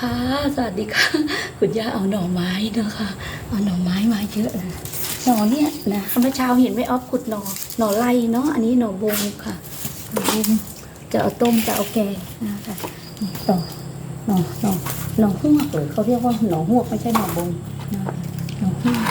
ค่ะ สวัสดีค่ะ คุณย่าเอาหน่อไม้นะคะ เอาหน่อไม้มาเยอะนะหน่อเนี่ยนะเมื่อเช้าเห็นไม่ออฟขุดหน่อหน่อไล่เนาะอันนี้หน่อบงค่ะหน่อบงจะเอาต้มจะเอาแกงนะคะต่อหน่อหน่อหน่อหวกหรือเขาเรียกว่าหน่อหวกไม่ใช่หน่อบงนะคะหน่อหวก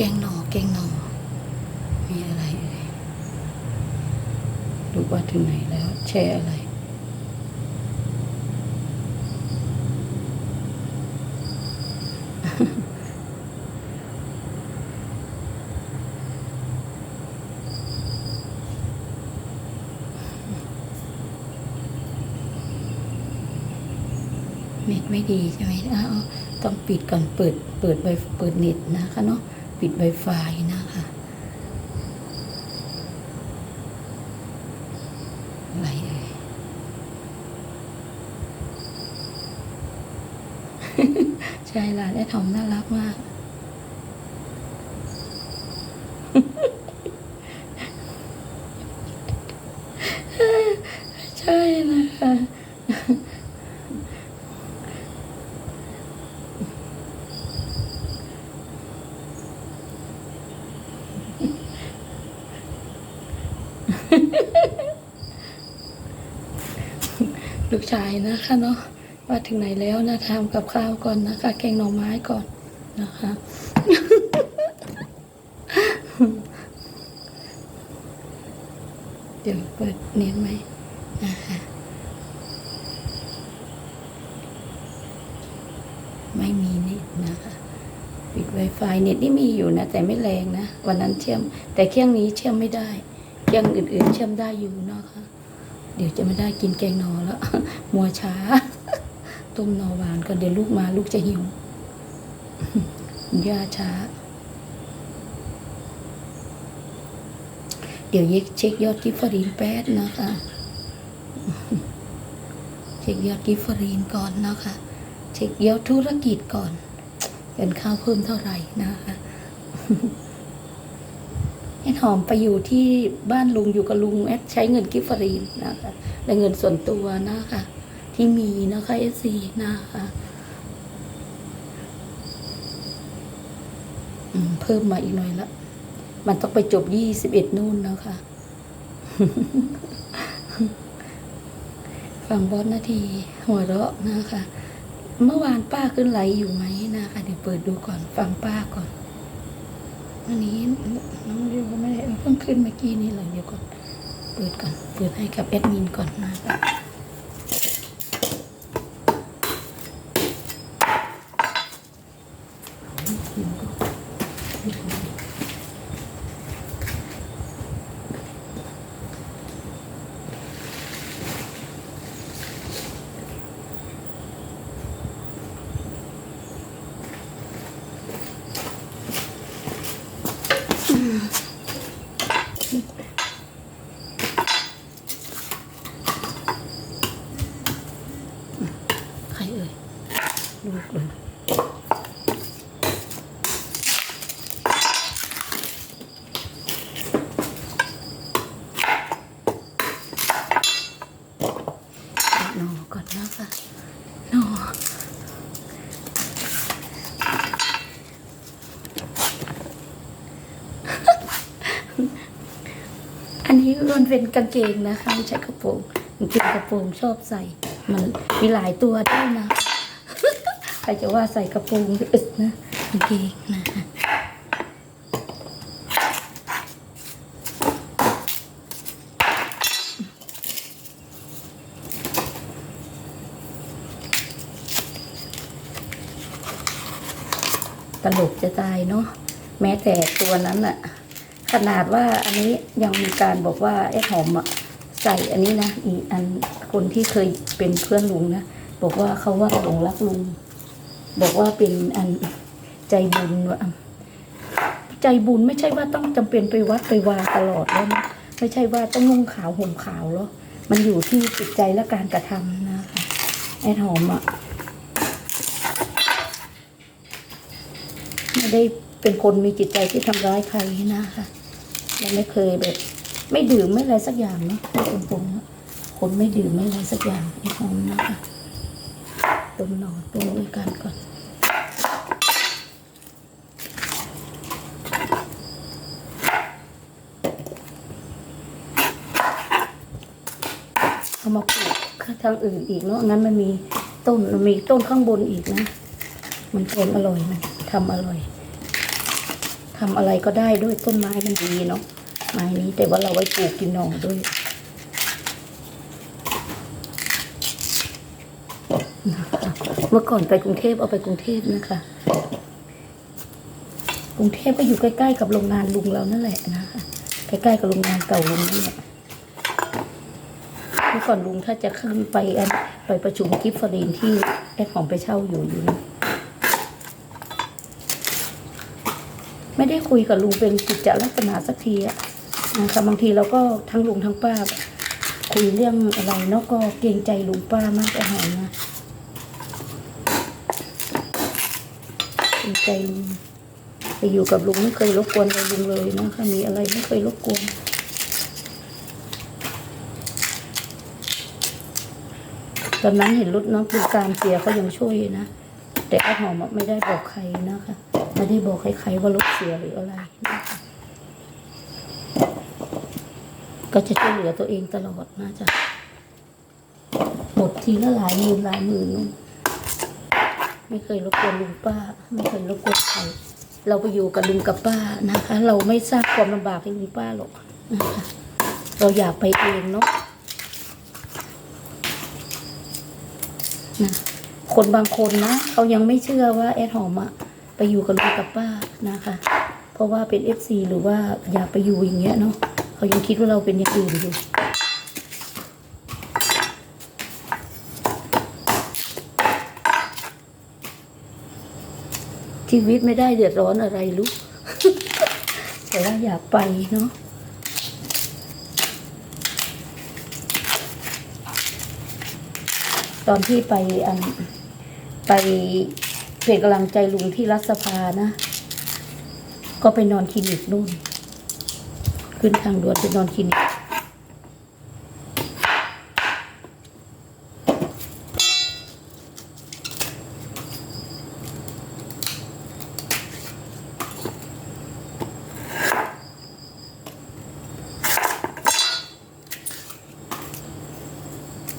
แกงหน่อแกงหน่อ มีอะไรเอ่ย ดูว่าถึงไหนแล้ว แช่อะไร เน็ตไม่ดีใช่ไหมอ้าวต้องปิดก่อนเปิด เปิดไวเปิดเน็ตนะคะเนาะ ปิด Wi-Fi นะคะ อะไรเอ่ย ใช่ร้านแอทอมน่ารักมาก ใช่นะคะลูกชายนะคะเนาะ ว่าถึงไหนแล้วนะทำกับข้าวก่อนนะคะ แกงหน่อไม้ก่อนนะคะ เดี๋ยวเปิดเน็ตไหมนะคะไม่มีเน็ตนะคะปิด Wi-Fi เน็ตนี่มีอยู่นะ แต่ไม่แรงนะ วันนั้นเชื่อม แต่เครื่องนี้เชื่อมไม่ได้เครื่องอื่นๆ เชื่อมได้อยู่นะคะ เดี๋ยวจะไม่ได้กินแกงนอแล้ว มัวช้า ต้มนอหวานก็เดี๋ยวลูกมาลูกจะหิวย่าช้า เดี๋ยวเย็กเช็คยอดกิฟฟรีนแป๊ดนะคะ เช็คยอดกิฟฟรีนก่อนนะคะ เช็คยอดธุรกิจก่อนเงินข้าวเพิ่มเท่าไหร่นะคะแอดหอมไปอยู่ที่บ้านลุงอยู่กับลุงแอดใช้เงินกิฟฟรีนนะคะและเงินส่วนตัวนะคะ ที่มีนะคะเอซีนะคะเพิ่มมาอีกหน่อยละมันต้องไปจบยี่สิบเอ็ดนู่นนะคะฟังบอสนาที หัวเราะนะคะ เมื่อวานป้าขึ้นไหลอยู่ไหมนะคะ เดี๋ยวเปิดดูก่อนฟังป้าก่อนอันนี้น้องริวก็ไม่ได้เพิ่งขึ้นเมื่อกี้นี่เลยเดี๋ยวก่อน เปิดก่อน เปิดให้กับแอดมินก่อนนะคะใครเอ่ยลูกเลยนอก่อนนะคะนออันนี้มันเป็นกางเกงนะคะไม่ใช่กระโปรงกางเกงกระโปรงชอบใส่ มันมีหลายตัวด้วยนะใครจะว่าใส่กระโปรงอึดนะกางเกงนะคะตลกจะตายเนาะแม้แต่ตัวนั้นอะขนาดว่าอันนี้ยังมีการบอกว่าไอ้หอมอะ ใส่อันนี้นะอีอันคนที่เคยเป็นเพื่อนลุงนะบอกว่าเขาว่าหลงรักลุง บอกว่าเป็นอันใจบุญว่าใจบุญไม่ใช่ว่าต้องจำเป็นไปวัดไปวาตลอดแล้วนะไม่ใช่ว่าต้องนุ่งขาวห่มขาวแล้วมันอยู่ที่จิตใจและการกระทำนะคะไอ้หอมอะไม่ได้เป็นคนมีจิตใจที่ทำร้ายใครนะคะยังไม่เคยแบบ ไม่ดื่มไม่อะไรสักอย่างเนาะพูดตรงๆนะคนไม่ดื่มไม่อะไรสักอย่างไอ้หอมนะคะต้มหนอต้มด้วยกันก่อนเอามาปลูกทางอื่นอีกเนาะงั้นมันมีต้นมันมีต้นข้างบนอีกนะ มันแกงอร่อยมันทำอร่อยทำอะไรก็ได้ด้วยต้นไม้มันดีเนาะ ไม้นี้แต่ว่าเราไว้ปลูกกินน่อด้วย เมื่อก่อนไปกรุงเทพเอาไปกรุงเทพนะคะ กรุงเทพก็อยู่ใกล้ๆกับโรงงานลุงเรานั่นแหละนะคะใกล้ๆกับโรงงานเก่าลุงนั่แหละเมื่อก่อนลุงถ้าจะขึ้นไปไปประชุมกิฟฟรีนที่แอดหอมไปเช่าอยู่อยู่นะไม่ได้คุยกับลุงเป็นกิจลักษณะสักทีอะ นะคะบางทีเราก็ทั้งลุงทั้งป้า คุยเรื่องอะไรเนาะก็เกรงใจลุงป้ามากแอดหอมนะเกรงใจลุงไปอยู่กับลุงไม่เคยรบกวนอะไรลุงเลยนะคะมีอะไรไม่เคยรบกวนตอนนั้นเห็นรถน้องป็นการเสียเขายังช่วยนะ แต่อาหอมไม่ได้บอกใครนะคะ ไม่ได้บอกใครๆว่ารถเสียหรืออะไรนะคะ ก็จะช่วยเหลือตัวเองตลอดนะจ๊ะหมดทีละหลายหมื่นหลายหมื่นนู่นไม่เคยรบกวนลุงป้า ไม่เคยรบกวนใครเราไปอยู่กับลุงกับป้านะคะ เราไม่สร้างความลำบากให้ลุงป้าหรอกนะคะเราอยากไปเองเนาะนะคนบางคนนะเขายังไม่เชื่อว่าแอดหอมอะไปอยู่กับลุงกับป้านะคะ เพราะว่าเป็นเอฟซีหรือว่าอยากไปอยู่อย่างเงี้ยเนาะเขายังคิดว่าเราเป็นอย่างอื่นอยู่ชีวิตไม่ได้เดือดร้อนอะไรลูก แต่ว่าอยากไปเนาะ ตอนที่ไปอันไปเป็นกำลังใจลุงที่รัฐสภานะ ก็ไปนอนคลินิกนู่น ขึ้นทางด่วนไปนอนคลินิก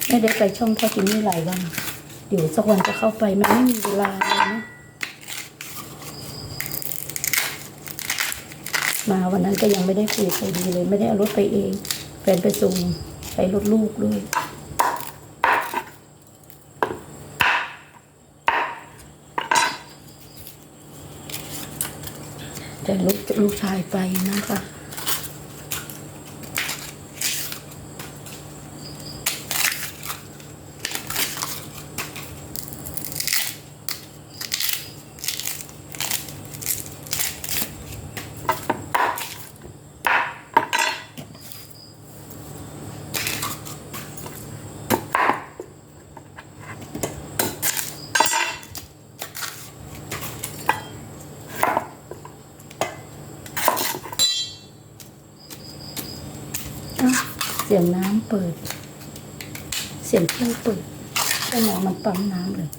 ไม่ได้ไปช่องพ่อจินนี่หลายวันเดี๋ยวสักวันจะเข้าไปมันไม่มีเวลาเลยนะ มาวันนั้นก็ยังไม่ได้คุยใครดีเลย ไม่ได้เอารถไปเอง แฟนไปส่งใช้รถลูกด้วยแต่ลูกลูกชายไปนะคะ อ้าวเสียงน้ำเปิด เสียงเครื่องเปิดก็มองมันปั๊มน้ำเลย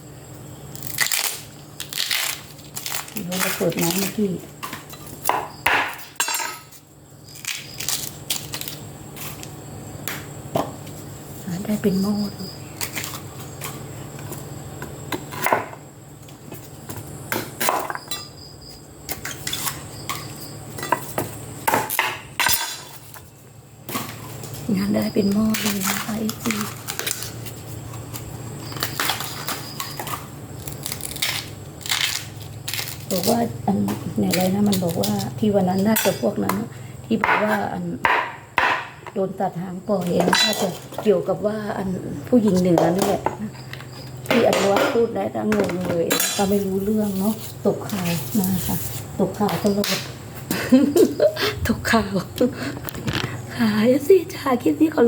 เราจะเราเปิดน้ำเมื่อกี้ได้เป็นโม่อเลย งานได้เป็นหม้อเลยนะคะไอซีบอกว่าอันไหนอะไรนะมันบอกว่าที่วันนั้นน่าจะพวกนั้น ที่บอกว่าอันโดนตัดหางปล่อยน่าจะเกี่ยวกับว่าอันผู้หญิงเหนือนี่แหละที่อันวัฒน์พูดได้ทั้งงงเลยก็ไม่รู้เรื่องเนาะตกข่าวมาค่ะ ตกข่าวตลอดตกข่าว ขายสิจาคลิปนี้เขา